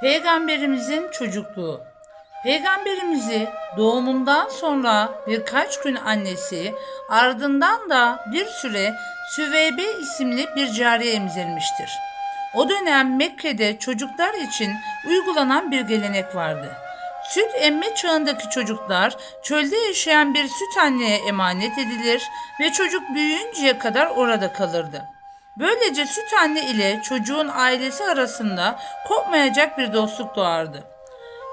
Peygamberimizin çocukluğu. Peygamberimizi doğumundan sonra birkaç gün annesi, ardından da bir süre Süveybe isimli bir cariye emzirmiştir. O dönem Mekke'de çocuklar için uygulanan bir gelenek vardı. Süt emme çağındaki çocuklar çölde yaşayan bir süt anneye emanet edilir ve çocuk büyüyünceye kadar orada kalırdı. Böylece süt anne ile çocuğun ailesi arasında kopmayacak bir dostluk doğardı.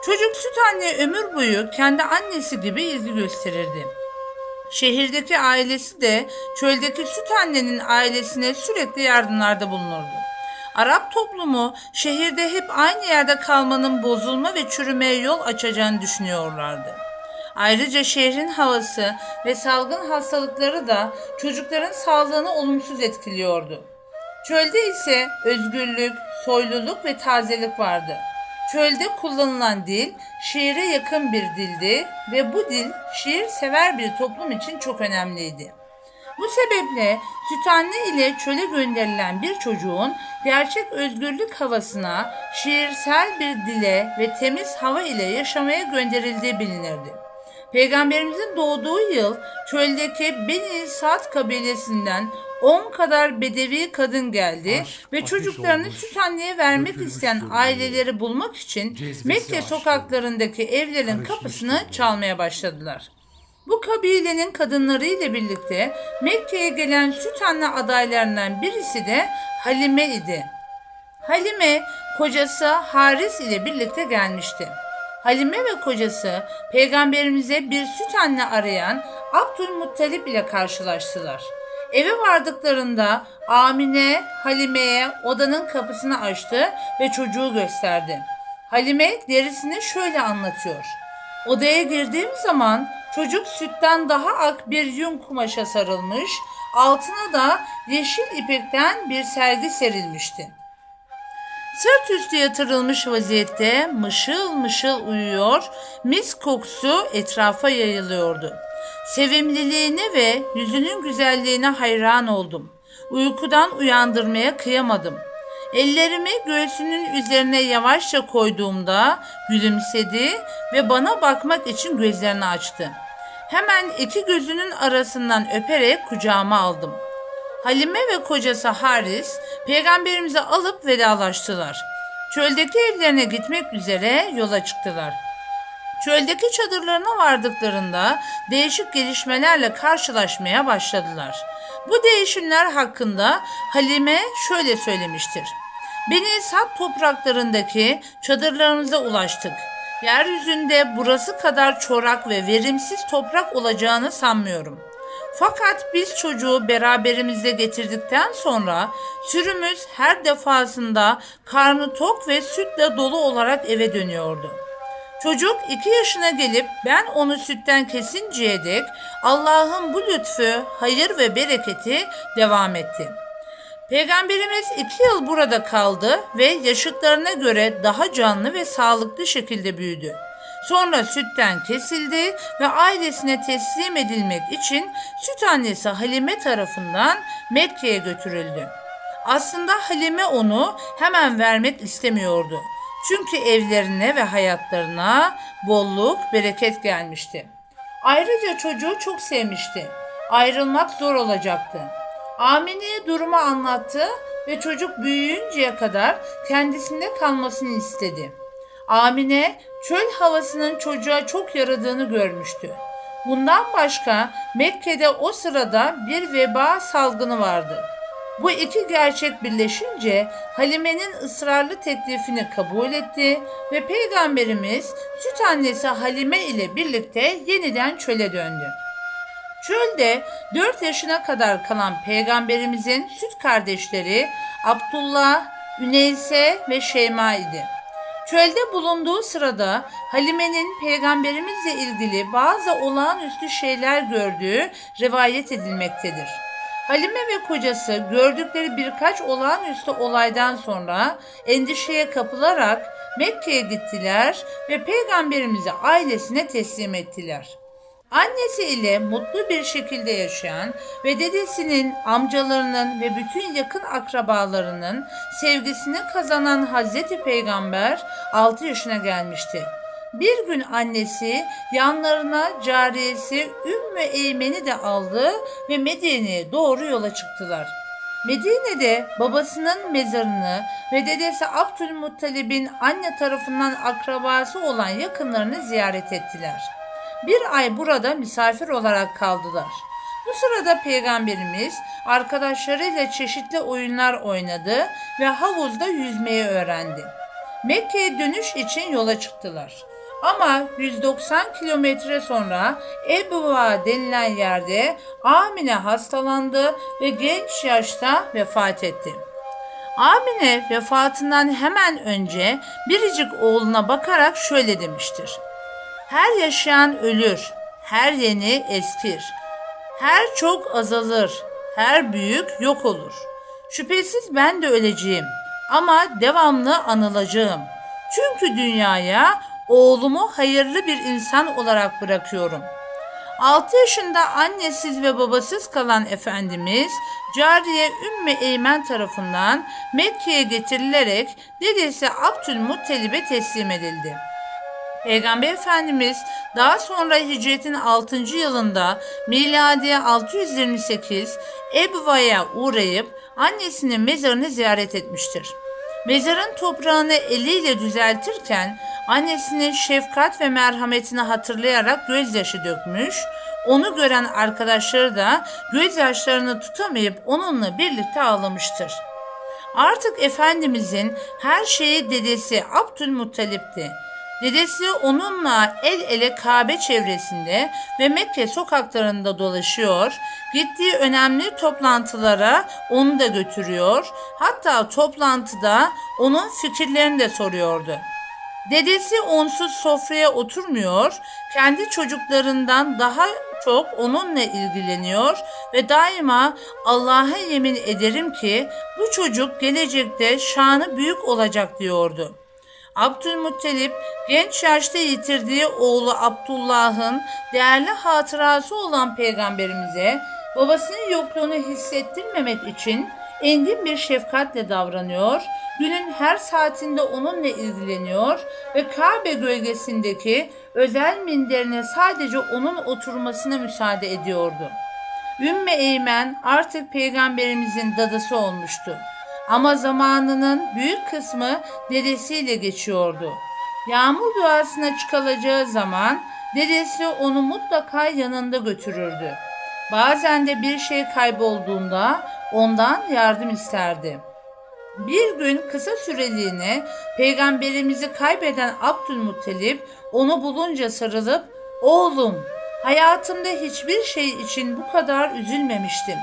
Çocuk süt anne ömür boyu kendi annesi gibi ilgi gösterirdi. Şehirdeki ailesi de çöldeki süt annenin ailesine sürekli yardımlarda bulunurdu. Arap toplumu şehirde hep aynı yerde kalmanın bozulma ve çürümeye yol açacağını düşünüyorlardı. Ayrıca şehrin havası ve salgın hastalıkları da çocukların sağlığını olumsuz etkiliyordu. Çölde ise özgürlük, soyluluk ve tazelik vardı. Çölde kullanılan dil şiire yakın bir dildi ve bu dil şiir sever bir toplum için çok önemliydi. Bu sebeple süt anne ile çöle gönderilen bir çocuğun gerçek özgürlük havasına, şiirsel bir dile ve temiz hava ile yaşamaya gönderildiği bilinirdi. Peygamberimizin doğduğu yıl çöldeki Beni Sad kabilesinden 10 kadar bedevi kadın geldi Aşk, ve ateş çocuklarını olmuş, süt anneye vermek dökülmüş isteyen durumda. aileleri bulmak için Cezvesi Mekke aştı. sokaklarındaki evlerin Karışmış kapısını durumda. çalmaya başladılar. Bu kabilenin kadınları ile birlikte Mekke'ye gelen süt anne adaylarından birisi de Halime idi. Halime kocası Haris ile birlikte gelmişti. Halime ve kocası peygamberimize bir süt anne arayan Abdülmuttalip ile karşılaştılar. Eve vardıklarında Amine Halime'ye odanın kapısını açtı ve çocuğu gösterdi. Halime derisini şöyle anlatıyor. Odaya girdiğim zaman çocuk sütten daha ak bir yün kumaşa sarılmış, altına da yeşil ipekten bir sergi serilmişti. Sırt üstü yatırılmış vaziyette mışıl mışıl uyuyor, mis kokusu etrafa yayılıyordu. Sevimliliğine ve yüzünün güzelliğine hayran oldum. Uykudan uyandırmaya kıyamadım. Ellerimi göğsünün üzerine yavaşça koyduğumda gülümsedi ve bana bakmak için gözlerini açtı. Hemen iki gözünün arasından öperek kucağıma aldım. Halime ve kocası Haris peygamberimizi alıp vedalaştılar. Çöldeki evlerine gitmek üzere yola çıktılar. Çöldeki çadırlarına vardıklarında değişik gelişmelerle karşılaşmaya başladılar. Bu değişimler hakkında Halime şöyle söylemiştir. Beni Sad topraklarındaki çadırlarımıza ulaştık. Yeryüzünde burası kadar çorak ve verimsiz toprak olacağını sanmıyorum. Fakat biz çocuğu beraberimizde getirdikten sonra sürümüz her defasında karnı tok ve sütle dolu olarak eve dönüyordu. Çocuk iki yaşına gelip ben onu sütten kesinceye dek Allah'ın bu lütfu, hayır ve bereketi devam etti. Peygamberimiz iki yıl burada kaldı ve yaşıtlarına göre daha canlı ve sağlıklı şekilde büyüdü. Sonra sütten kesildi ve ailesine teslim edilmek için süt annesi Halime tarafından Mekke'ye götürüldü. Aslında Halime onu hemen vermek istemiyordu. Çünkü evlerine ve hayatlarına bolluk, bereket gelmişti. Ayrıca çocuğu çok sevmişti. Ayrılmak zor olacaktı. Amine'ye durumu anlattı ve çocuk büyüyünceye kadar kendisinde kalmasını istedi. Amine çöl havasının çocuğa çok yaradığını görmüştü. Bundan başka Mekke'de o sırada bir veba salgını vardı. Bu iki gerçek birleşince Halime'nin ısrarlı teklifini kabul etti ve Peygamberimiz süt annesi Halime ile birlikte yeniden çöle döndü. Çölde 4 yaşına kadar kalan peygamberimizin süt kardeşleri Abdullah, Üneyse ve Şeyma idi. Çölde bulunduğu sırada Halime'nin peygamberimizle ilgili bazı olağanüstü şeyler gördüğü rivayet edilmektedir. Halime ve kocası gördükleri birkaç olağanüstü olaydan sonra endişeye kapılarak Mekke'ye gittiler ve peygamberimizi ailesine teslim ettiler. Annesi ile mutlu bir şekilde yaşayan ve dedesinin, amcalarının ve bütün yakın akrabalarının sevgisini kazanan Hazreti Peygamber 6 yaşına gelmişti. Bir gün annesi yanlarına cariyesi Ümmü Eymen'i de aldı ve Medine'ye doğru yola çıktılar. Medine'de babasının mezarını ve dedesi Abdülmuttalib'in anne tarafından akrabası olan yakınlarını ziyaret ettiler. Bir ay burada misafir olarak kaldılar. Bu sırada peygamberimiz arkadaşlarıyla çeşitli oyunlar oynadı ve havuzda yüzmeyi öğrendi. Mekke'ye dönüş için yola çıktılar. Ama 190 kilometre sonra Ebuva denilen yerde Amine hastalandı ve genç yaşta vefat etti. Amine vefatından hemen önce biricik oğluna bakarak şöyle demiştir. Her yaşayan ölür, her yeni eskir. Her çok azalır, her büyük yok olur. Şüphesiz ben de öleceğim ama devamlı anılacağım. Çünkü dünyaya oğlumu hayırlı bir insan olarak bırakıyorum. 6 yaşında annesiz ve babasız kalan Efendimiz Cariye Ümmü Eymen tarafından Mekke'ye getirilerek dedesi Abdülmuttalib'e teslim edildi. Peygamber Efendimiz daha sonra hicretin 6. yılında miladi 628 Ebva'ya uğrayıp annesinin mezarını ziyaret etmiştir. Mezarın toprağını eliyle düzeltirken annesinin şefkat ve merhametini hatırlayarak gözyaşı dökmüş, onu gören arkadaşları da gözyaşlarını tutamayıp onunla birlikte ağlamıştır. Artık Efendimizin her şeyi dedesi Abdülmuttalip'ti. Dedesi onunla el ele Kabe çevresinde ve Mekke sokaklarında dolaşıyor, gittiği önemli toplantılara onu da götürüyor, hatta toplantıda onun fikirlerini de soruyordu. Dedesi onsuz sofraya oturmuyor, kendi çocuklarından daha çok onunla ilgileniyor ve daima Allah'a yemin ederim ki bu çocuk gelecekte şanı büyük olacak diyordu. Abdülmuttalip genç yaşta yitirdiği oğlu Abdullah'ın değerli hatırası olan peygamberimize babasının yokluğunu hissettirmemek için engin bir şefkatle davranıyor, günün her saatinde onunla ilgileniyor ve Kabe gölgesindeki özel minderine sadece onun oturmasına müsaade ediyordu. Ümmü Eymen artık peygamberimizin dadısı olmuştu. Ama zamanının büyük kısmı dedesiyle geçiyordu. Yağmur duasına çıkılacağı zaman dedesi onu mutlaka yanında götürürdü. Bazen de bir şey kaybolduğunda ondan yardım isterdi. Bir gün kısa süreliğine peygamberimizi kaybeden Abdülmuttalip onu bulunca sarılıp "Oğlum, hayatımda hiçbir şey için bu kadar üzülmemiştim.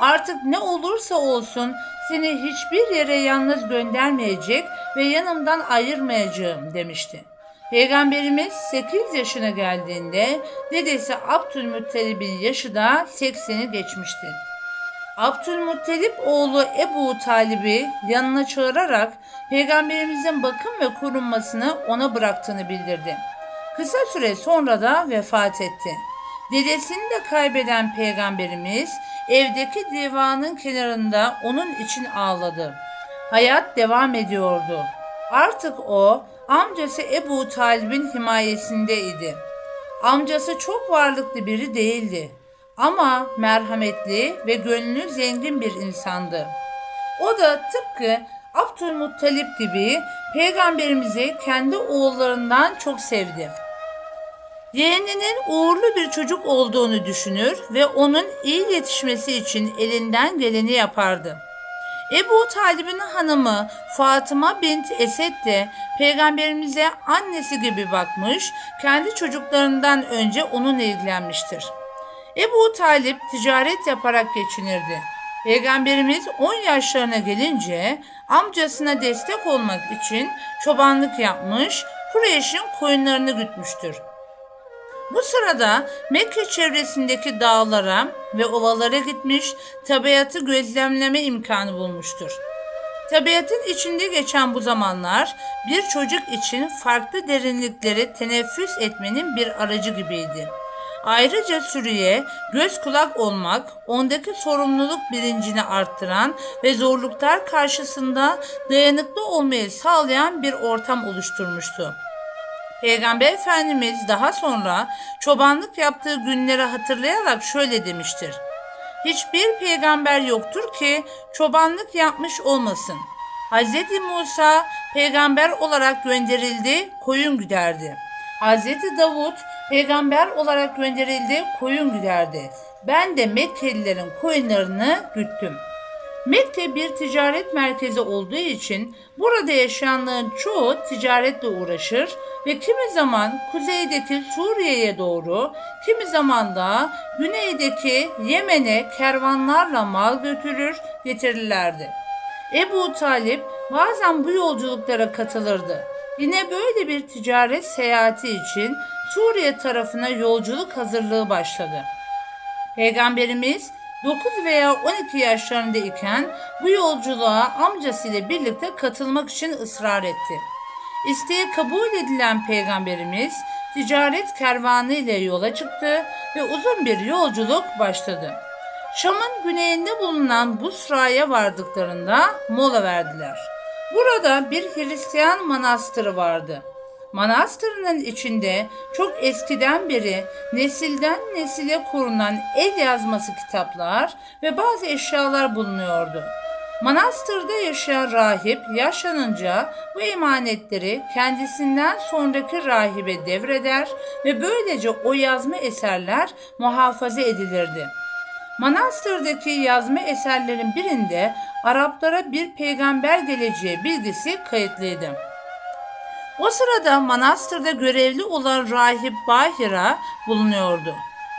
Artık ne olursa olsun seni hiçbir yere yalnız göndermeyecek ve yanımdan ayırmayacağım." demişti. Peygamberimiz 8 yaşına geldiğinde dedesi Abdülmuttalib'in yaşı da 80'i geçmişti. Abdülmuttalip oğlu Ebu Talib'i yanına çağırarak peygamberimizin bakım ve korunmasını ona bıraktığını bildirdi. Kısa süre sonra da vefat etti. Dedesini de kaybeden peygamberimiz evdeki divanın kenarında onun için ağladı. Hayat devam ediyordu. Artık o amcası Ebu Talib'in himayesindeydi. Amcası çok varlıklı biri değildi ama merhametli ve gönlü zengin bir insandı. O da tıpkı Abdülmuttalip gibi peygamberimizi kendi oğullarından çok sevdi. Yeğeninin uğurlu bir çocuk olduğunu düşünür ve onun iyi yetişmesi için elinden geleni yapardı. Ebu Talib'in hanımı Fatıma bint Esed de peygamberimize annesi gibi bakmış, kendi çocuklarından önce onunla ilgilenmiştir. Ebu Talip ticaret yaparak geçinirdi. Peygamberimiz 10 yaşlarına gelince amcasına destek olmak için çobanlık yapmış, Kureyş'in koyunlarını gütmüştür. Bu sırada Mekke çevresindeki dağlara ve ovalara gitmiş, tabiatı gözlemleme imkanı bulmuştur. Tabiatın içinde geçen bu zamanlar bir çocuk için farklı derinlikleri teneffüs etmenin bir aracı gibiydi. Ayrıca sürüye göz kulak olmak, ondaki sorumluluk bilincini arttıran ve zorluklar karşısında dayanıklı olmayı sağlayan bir ortam oluşturmuştu. Peygamber Efendimiz daha sonra çobanlık yaptığı günleri hatırlayarak şöyle demiştir. Hiçbir peygamber yoktur ki çobanlık yapmış olmasın. Hz. Musa peygamber olarak gönderildi, koyun güderdi. Hz. Davut peygamber olarak gönderildi, koyun güderdi. Ben de Mekkelilerin koyunlarını güttüm. Mekke bir ticaret merkezi olduğu için burada yaşayanların çoğu ticaretle uğraşır ve kimi zaman kuzeydeki Suriye'ye doğru, kimi zaman da güneydeki Yemen'e kervanlarla mal götürür getirirlerdi. Ebu Talip bazen bu yolculuklara katılırdı. Yine böyle bir ticaret seyahati için Suriye tarafına yolculuk hazırlığı başladı. Peygamberimiz 9 veya 12 yaşlarında iken bu yolculuğa amcasıyla birlikte katılmak için ısrar etti. İsteği kabul edilen peygamberimiz ticaret kervanı ile yola çıktı ve uzun bir yolculuk başladı. Şam'ın güneyinde bulunan Busra'ya vardıklarında mola verdiler. Burada bir Hristiyan manastırı vardı. Manastırının içinde çok eskiden beri nesilden nesile korunan el yazması kitaplar ve bazı eşyalar bulunuyordu. Manastırda yaşayan rahip yaşlanınca bu emanetleri kendisinden sonraki rahibe devreder ve böylece o yazma eserler muhafaza edilirdi. Manastırdaki yazma eserlerin birinde Araplara bir peygamber geleceği bilgisi kayıtlıydı. O sırada manastırda görevli olan rahip Bahira bulunuyordu.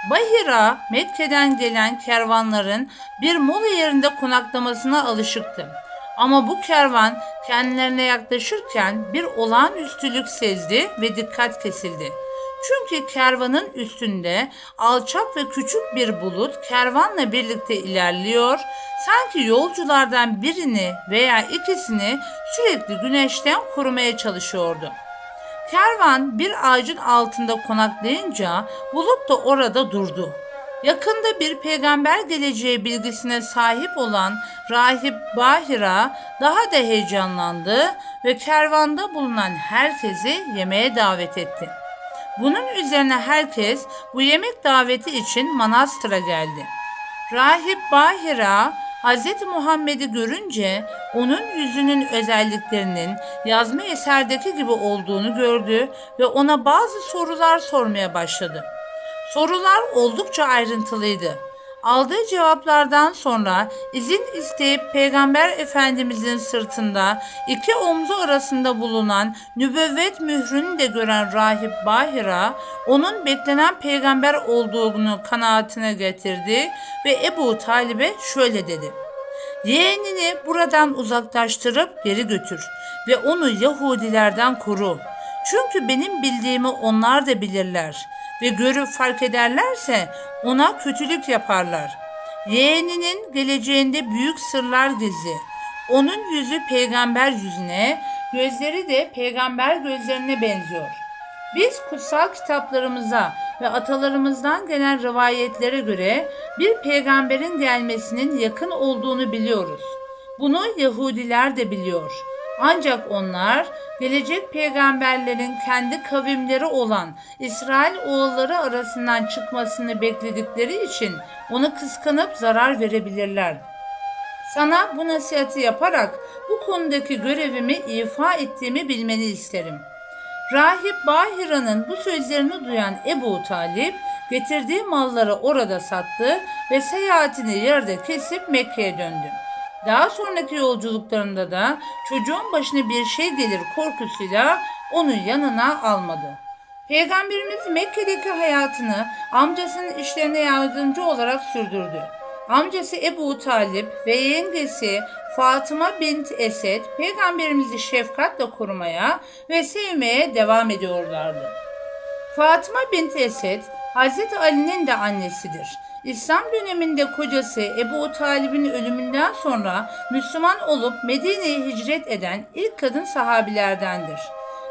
Bahira, Mekke'den gelen kervanların bir mola yerinde konaklamasına alışıktı. Ama bu kervan kendilerine yaklaşırken bir olağanüstülük sezdi ve dikkat kesildi. Çünkü kervanın üstünde alçak ve küçük bir bulut kervanla birlikte ilerliyor, sanki yolculardan birini veya ikisini sürekli güneşten korumaya çalışıyordu. Kervan bir ağacın altında konaklayınca bulut da orada durdu. Yakında bir peygamber geleceği bilgisine sahip olan rahip Bahira daha da heyecanlandı ve kervanda bulunan herkesi yemeğe davet etti. Bunun üzerine herkes bu yemek daveti için manastıra geldi. Rahip Bahira Hz. Muhammed'i görünce onun yüzünün özelliklerinin yazma eserdeki gibi olduğunu gördü ve ona bazı sorular sormaya başladı. Sorular oldukça ayrıntılıydı. Aldığı cevaplardan sonra izin isteyip Peygamber Efendimizin sırtında iki omzu arasında bulunan nübüvvet mührünü de gören rahip Bahira onun beklenen peygamber olduğunu kanaatine getirdi ve Ebu Talib'e şöyle dedi. Yeğenini buradan uzaklaştırıp geri götür ve onu Yahudilerden koru. Çünkü benim bildiğimi onlar da bilirler ve görüp fark ederlerse ona kötülük yaparlar. Yeğeninin geleceğinde büyük sırlar gizli. Onun yüzü peygamber yüzüne, gözleri de peygamber gözlerine benziyor. Biz kutsal kitaplarımıza ve atalarımızdan gelen rivayetlere göre bir peygamberin gelmesinin yakın olduğunu biliyoruz. Bunu Yahudiler de biliyor. Ancak onlar gelecek peygamberlerin kendi kavimleri olan İsrail oğulları arasından çıkmasını bekledikleri için onu kıskanıp zarar verebilirler. Sana bu nasihati yaparak bu konudaki görevimi ifa ettiğimi bilmeni isterim. Rahip Bahira'nın bu sözlerini duyan Ebu Talip getirdiği malları orada sattı ve seyahatini yarıda kesip Mekke'ye döndü. Daha sonraki yolculuklarında da çocuğun başına bir şey gelir korkusuyla onu yanına almadı. Peygamberimiz Mekke'deki hayatını amcasının işlerine yardımcı olarak sürdürdü. Amcası Ebu Talip ve yengesi Fatıma bint Esed peygamberimizi şefkatle korumaya ve sevmeye devam ediyorlardı. Fatıma bint Esed Hz. Ali'nin de annesidir. İslam döneminde kocası Ebu Talib'in ölümünden sonra Müslüman olup Medine'ye hicret eden ilk kadın sahabilerdendir.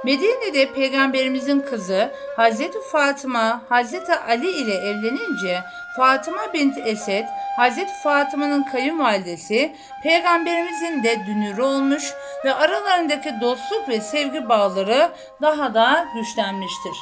Medine'de peygamberimizin kızı Hazreti Fatıma Hazreti Ali ile evlenince Fatıma bint Esed Hazreti Fatıma'nın kayınvalidesi peygamberimizin de dünürü olmuş ve aralarındaki dostluk ve sevgi bağları daha da güçlenmiştir.